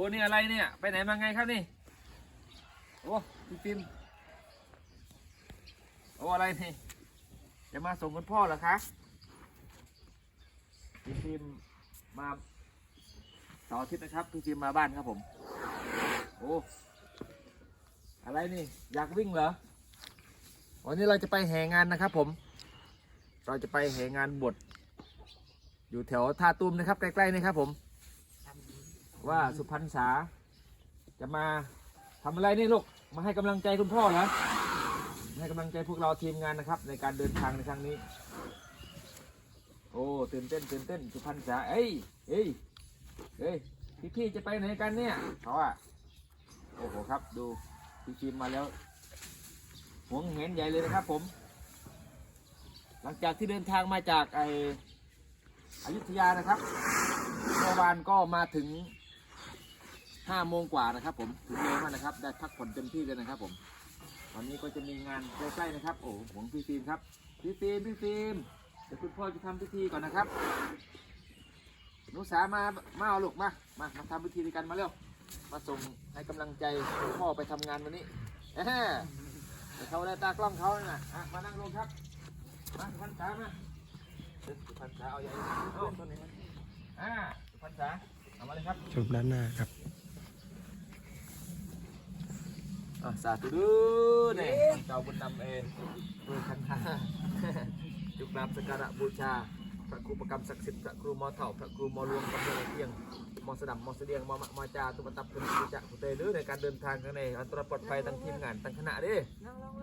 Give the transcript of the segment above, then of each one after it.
อ้นี่อะไรเนี่ย ไปไหนมาไงครับนี่ โอ้พี่ฟิล์มโอ้อะไรนี่จะมาส่งคุณพ่อเหรอคะพี่ฟิล์มมาเสาร์อาทิตย์นะครับพี่ฟิล์มมาบ้านครับผม โอ้อะไรนี่ อยากวิ่งเหรอวันนี้เราจะไปแห่งานนะครับผม เราจะไปแห่งานบวชอยู่แถวท่าตูมนะครับ ใกล้ๆนี่ครับผม ว่าสุพรรณษาจะมาทำอะไรนี่ลูกมาให้กำลังใจคุณพ่อเหรอให้กำลังใจพวกเราทีมงานนะครับ ในการเดินทางในครั้งนี้ โอ้ตื่นเต้นตื่นเต้นสุพรรณษาเอ้ยเอ้ยเอ้ยพี่ๆจะไปไหนกันเนี่ยเขาอะโอ้โหครับดูพี่ฟิมมาแล้วหวงเห็นใหญ่เลยนะครับผม หลังจากที่เดินทางมาจากไออยุธยานะครับเมื่อวานก็มาถึง ห้าโมงกว่านะครับ ผมถึงเร็วมากนะครับ ได้พักผ่อนเต็มที่เลยนะครับ ผม ตอนนี้ก็จะมีงานใกล้ๆนะครับ โอ้หวงพี่ฟิล์มครับ พี่ฟิล์มพี่ฟิล์มเดี๋ยวคุณพ่อจะทำพิธีก่อนนะครับหนุสามามาเอาลูกมามามาทำพิธีด้วยกันมาเร็วมาส่งให้กำลังใจคุณพ่อไปทำงานวันนี้เอ้อเดี๋ยวเขาได้ตากล้องเขาน่ะอะมานั่งลงครับมาสุพรรณษามาเดินสุพรรณษาเอาใหญ่เอาต้นนี้มาอ่าสุพรรณษาเอามาเลยครับชมด้านหน้าครับ อะสาธุดูเนี่ยเจ้าบุญนำเองดูคันธาจุกราบสักการะบูชา พระครูประกรรมศักดิ์สิทธิ์พระครูมอเถ่าพระครูมอหลวงกำเนิดเที่ยงมอสดับมอสเดียงมอมะมอจาตุปตับตุนตุจะกุเตลือในการเดินทางกันในอันตรายปลอดภัยทั้งทีมงานทั้งคณะเดิ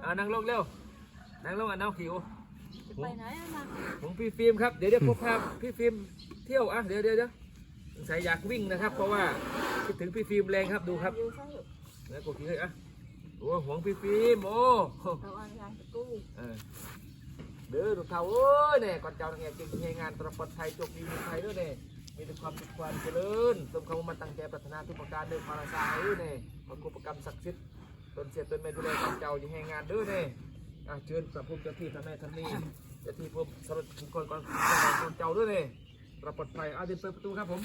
อ่านั่งลงเร็วนั่งลงอะน้องขิวจะไปไหนอะมาของพี่ฟิล์มครับเดี๋ยวเดี๋ยวผมพาพี่ฟิล์มเที่ยวอะเดี๋ยวเดี๋ยวเดี๋ยวสงสัยอยากวิ่งนะครับ เพราะว่าคิดถึงพี่ฟิล์มแรงครับดูครับอยู่ซะอยู่แล้วกดขี้เลยอะ โอ้หวงพี่ฟิล์มโอ้เราเอายางตะกู้เออเด้อลูกเท่าเอ้ยเนี่ยก่อนเจ้าเนี่ยเก่งเฮงานตระปลอดภัยโชคดีมีไทยด้วยเนี่ยมีแต่ความสุขความเจริญสมคำมันตั้งใจปรารถนาทุกประการเดินมาลาสายด้วยเนี่ยมันกุปกรรมศักดิ์สิทธิ์ตนเสียตนไม่ดูแลก่อนเจ้าอย่าเฮงานด้วยเนี่ยอะเชิญพระภูมิเจ้าที่พระแม่ท่านนี้เจ้าที่ภูมิสรุปทุกคนก่อนก่อนเจ้าด้วยเนี่ยตระปลอดภัยอะเดินเปิดประตูครับผม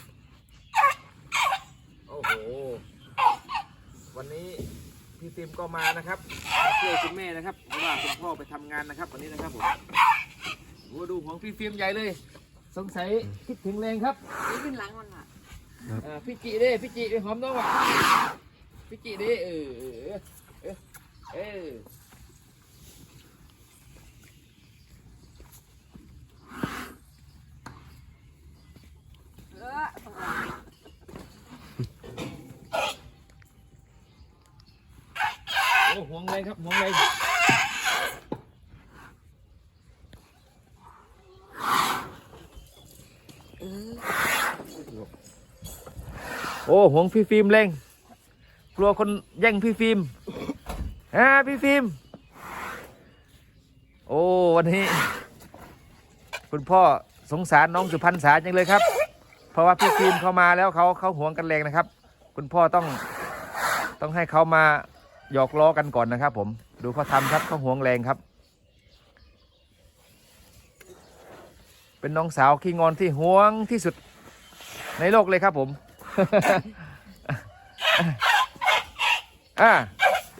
โอ้โหวันนี้ พี่ฟิล์มก็มานะครับมาช่วยคุณแม่นะครับเพราะว่าคุณพ่อไปทำงานนะครับวันนี้นะครับผมโอ้ดูของพี่ฟิล์มใหญ่เลย สงสัยคิดถึงแรงครับนี่ขึ้นหลังมันอะอ่าพี่จิเด้พี่จิไปหอมน้องว่ะพี่จิเด้เออเออเออเออเออ โอ้ห่วงแรงครับห่วงแรงโอ้ห่วงพี่ฟิล์มแรงกลัวคนแย่งพี่ฟิล์มอ่าพี่ฟิล์มโอ้วันนี้ คุณพ่อสงสารน้องสุพรรณษาจังเลยครับ เพราะว่าพี่ฟิล์มเขามาแล้วเขาเขาห่วงกันแรงนะครับ คุณพ่อต้องต้องให้เขามา หยอกล้อกันก่อนนะครับ ผมดูเขาทำครับเขาห่วงแรงครับ เป็นน้องสาวขี้งอนที่ห่วงที่สุดในโลกเลยครับผมอ่า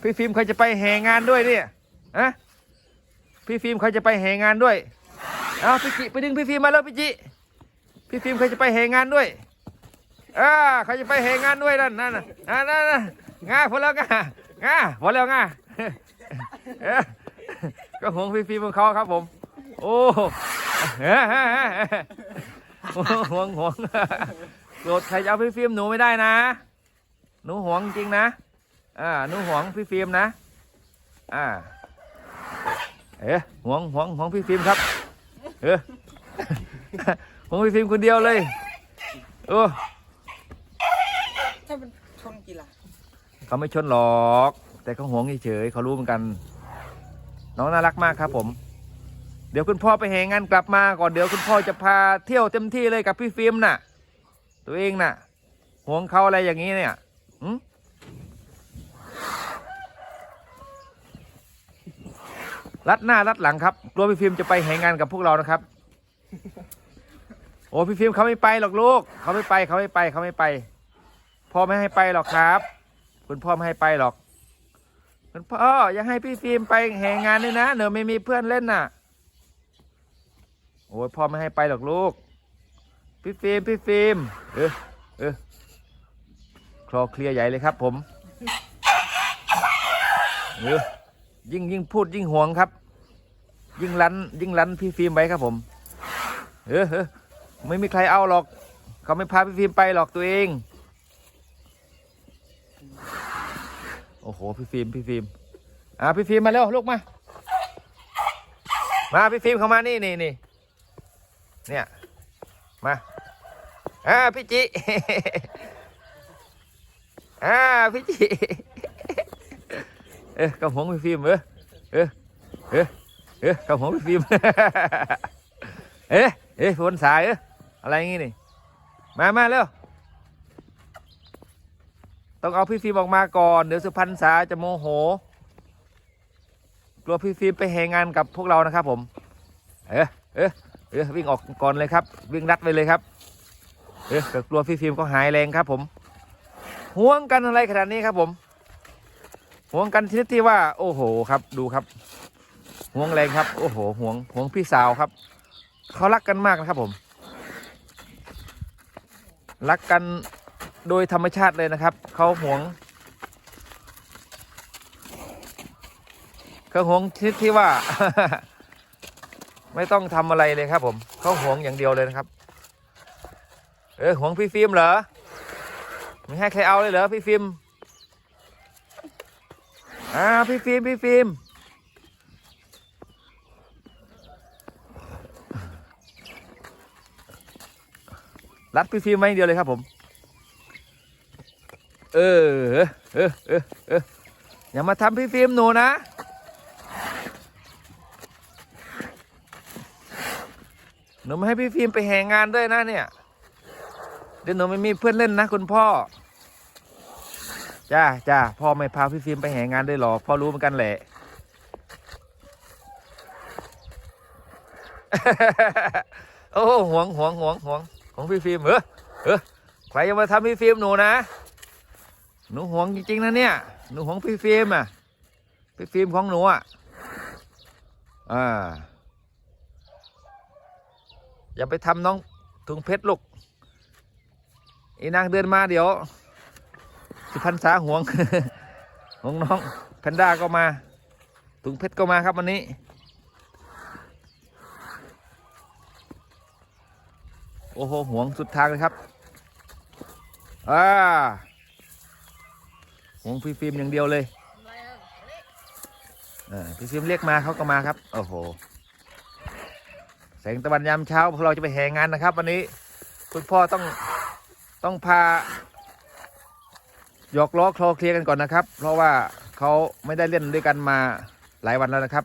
พี่ฟิล์มเขาจะไปแห่งานด้วยเนี่ยอะพี่ฟิล์มเขาจะไปแห่งานด้วยเอาพี่จิไปดึงพี่ฟิล์มมาแล้วพี่จิพี่ฟิล์มเขาจะไปแห่งานด้วยอ่าเขาจะไปแห่งานด้วยนั่นนั่นนั่นนั่นงาพอแล้วงา ง่าพอแล้วง่าก็ห่วงพี่ฟิมของเขาครับผม โอ้เฮ้ยเฮ้ยเฮ้ยเฮ้ยห่วงห่วงโกรธใครจะเอาพี่ฟิล์มหนูไม่ได้นะ หนูห่วงจริงนะ อ่า หนูห่วงพี่ฟิล์มนะ อ่า เอ๊ะห่วงห่วงห่วงพี่ฟิล์มครับ เออห่วงพี่ฟิล์มคนเดียวเลย โอ้ ถ้ามันชนกี่ล่ะ เขาไม่ชนหรอก แต่เขาห่วงเฉยเขารู้เหมือนกัน น้องน่ารักมากครับ ผม เดี๋ยวคุณพ่อไปแห่งานกลับมาก่อนเดี๋ยวคุณพ่อจะพาเที่ยวเต็มที่เลยกับพี่ฟิล์มน่ะ ตัวเองน่ะห่วงเขาอะไรอย่างนี้เนี่ยหืมรัดหน้ารัดหลังครับกลัวพี่ฟิล์มจะไปแห่งานกับพวกเรานะครับ โอ้พี่ฟิล์มเขาไม่ไปหรอกลูกเขาไม่ไปเขาไม่ไปเขาไม่ไปพ่อไม่ให้ไปหรอกครับ คุณพ่อไม่ให้ไปหรอก คุณพ่ออย่าให้พี่ฟิล์มไปแห่งานด้วยนะเดี๋ยวไม่มีเพื่อนเล่นน่ะ โอ้ยพ่อไม่ให้ไปหรอกลูก พี่ฟิล์มพี่ฟิล์มเออเออคลอเคลียร์ใหญ่เลยครับ ผมเออยิ่งยิ่งพูดยิ่งห่วงครับ ยิ่งรั้นยิ่งรั้นพี่ฟิล์มไปครับผมเออเออไม่มีใครเอาหรอก เขาไม่พาพี่ฟิล์มไปหรอกตัวเอง โอ้โห พี่ฟิล์ม พี่ฟิล์ม อ่าพี่ฟิล์มมาเร็วลูกมา มาพี่ฟิล์มเข้ามานี่นี่นี่เนี่ย มา อ่าพี่จิ อ่าพี่จิ เออกับหงพี่ฟิล์มเออเออเออเออกับหงพี่ฟิล์ม เอ๊ะเอ๊ะวนสายเอออะไรงี้นี่ มามาเร็ว ต้องเอาพี่ฟิล์มออกมาก่อน เดี๋ยวสุพรรณษาจะโมโห กลัวพี่ฟิล์มไปแหงงานกับพวกเรานะครับผม เออเออเออวิ่งออกก่อนเลยครับ วิ่งรัดไปเลยครับ เออกลัวพี่ฟิล์มก็หายแรงครับผม ห่วงกันอะไรขนาดนี้ครับผม ห่วงกันชนิดที่ว่า โอ้โหครับ ดูครับ ห่วงแรงครับ โอ้โห ห่วง ห่วงพี่สาวครับ เขารักกันมากนะครับผม รักกัน โดยธรรมชาติเลยนะครับ เขาห่วงเขาห่วงชนิดที่ว่า ไม่ต้องทำอะไรเลยครับ ผมเขาห่วงอย่างเดียวเลยนะครับ เออห่วงพี่ฟิล์มเหรอไม่ให้ใครเอาเลยเหรอพี่ฟิล์มอ่าพี่ฟิล์มพี่ฟิล์มรัดพี่ฟิล์มไว้อย่างเดียวเลยครับผม เออเออเออเอออย่ามาทำพี่ฟิล์มหนูนะ หนูไม่ให้พี่ฟิล์มไปแห่งานด้วยนะเนี่ย เดี๋ยวหนูไม่มีเพื่อนเล่นนะคุณพ่อ จ้าจ้าพ่อไม่พาพี่ฟิล์มไปแห่งานด้วยหรอกพ่อรู้เหมือนกันแหละ โอ้ห่วงห่วงห่วงห่วงของพี่ฟิล์มเออเออใครจะมาทำพี่ฟิล์มหนูนะ หนูห่วงจริงๆนะเนี่ย หนูห่วงพี่ฟิล์มอะ พี่ฟิล์มของหนูอะอ่าอย่าไปทำน้องถุงเพชรลูกอีนางเดินมาเดี๋ยวสุพรรณษาห่วงห่วงน้องแพนด้าก็มา ถุงเพชรก็มาครับวันนี้โอ้โหห่วงสุดทางเลยครับ อ่า หวงพี่ฟิล์มอย่างเดียวเลยอ่าพี่ฟิล์มเรียกมาเขาก็มาครับ โอ้โห แสงตะวันยามเช้าพวกเราจะไปแห่งานนะครับ วันนี้คุณพ่อต้องต้องพาหยอกล้อคลอเคลียร์กันก่อนนะครับ เพราะว่าเขาไม่ได้เล่นด้วยกันมาหลายวันแล้วนะครับ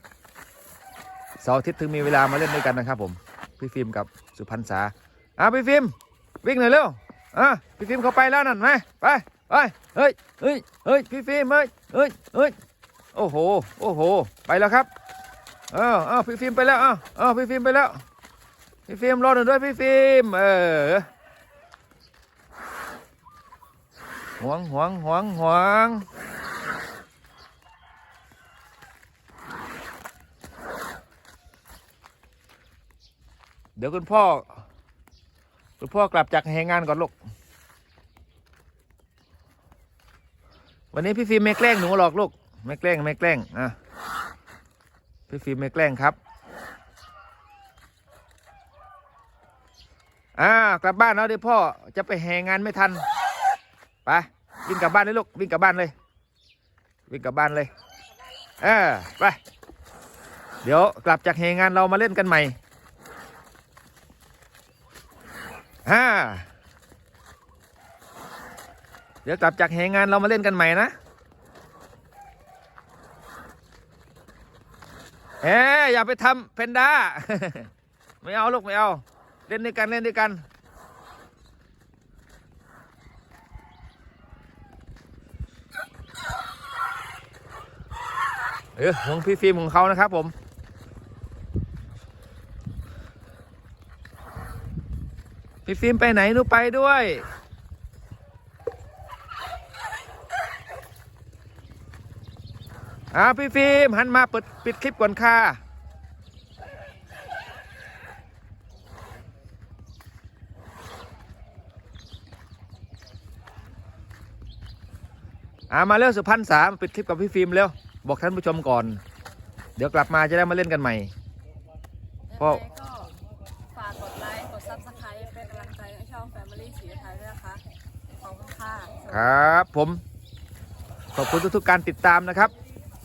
เสาร์อาทิตย์ถึงมีเวลามาเล่นด้วยกันนะครับ ผม พี่ฟิล์มกับสุพรรณษาอะพี่ฟิล์มวิ่งหน่อยเร็ว อะพี่ฟิล์มเขาไปแล้วนั่นไหมไปไปเฮ้ยเฮ้ยเฮ้ยพี่ฟิล์มเฮ้ยเฮ้ยเฮ้ยโอ้โหโอ้โห ไปแล้วครับเออเออพี่ฟิล์มไปแล้วเออเออพี่ฟิล์มไปแล้วพี่ฟิล์มรอหน่อยด้วยพี่ฟิล์มเออหวงหวงหวงหวงเดี๋ยวคุณพ่อ คุณพ่อกลับจากแหงงานก่อนลูก วันนี้พี่ฟิล์มไม่แกล้งหนูหรอกลูก ไม่แกล้งไม่แกล้งอะพี่ฟิล์มไม่แกล้งครับ อ่ากลับบ้านแล้วเดี๋ยวพ่อจะไปแหงานไม่ทัน ไปวิ่งกลับบ้านเลยลูกวิ่งกลับบ้านเลย วิ่งกลับบ้านเลยเออไป เดี๋ยวกลับจากแหงานเรามาเล่นกันใหม่ ฮ่าเดี๋ยวกลับจากแห่งานเรามาเล่นกันใหม่นะเอ๊อย่าไปทำเพนด้า ไม่เอาลูกไม่เอา เล่นด้วยกันเล่นด้วยกัน เออของพี่ฟิล์มของเขานะครับผม พี่ฟิล์มไปไหนหนูไปด้วย อ้าพี่ฟิล์มหันมาเปิดปิดคลิปก่อนค่ะ อ่ามาเร็วสุพรรณสามปิดคลิปกับพี่ฟิล์มเร็ว บอกท่านผู้ชมก่อน เดี๋ยวกลับมาจะได้มาเล่นกันใหม่เพราะ ครับ ผม ขอบคุณทุกๆการติดตามนะครับ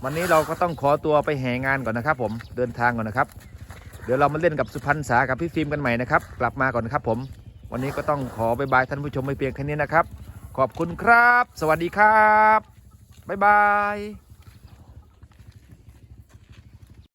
วันนี้เราก็ต้องขอตัวไปแห่งานก่อนนะครับ ผมเดินทางก่อนนะครับ เดี๋ยวเรามาเล่นกับสุพรรณษากับพี่ฟิล์มกันใหม่นะครับ กลับมาก่อนนะครับ ผม วันนี้ก็ต้องขอบายบายท่านผู้ชมไปเพียงแค่นี้นะครับ ขอบคุณครับ สวัสดีครับบ๊ายบาย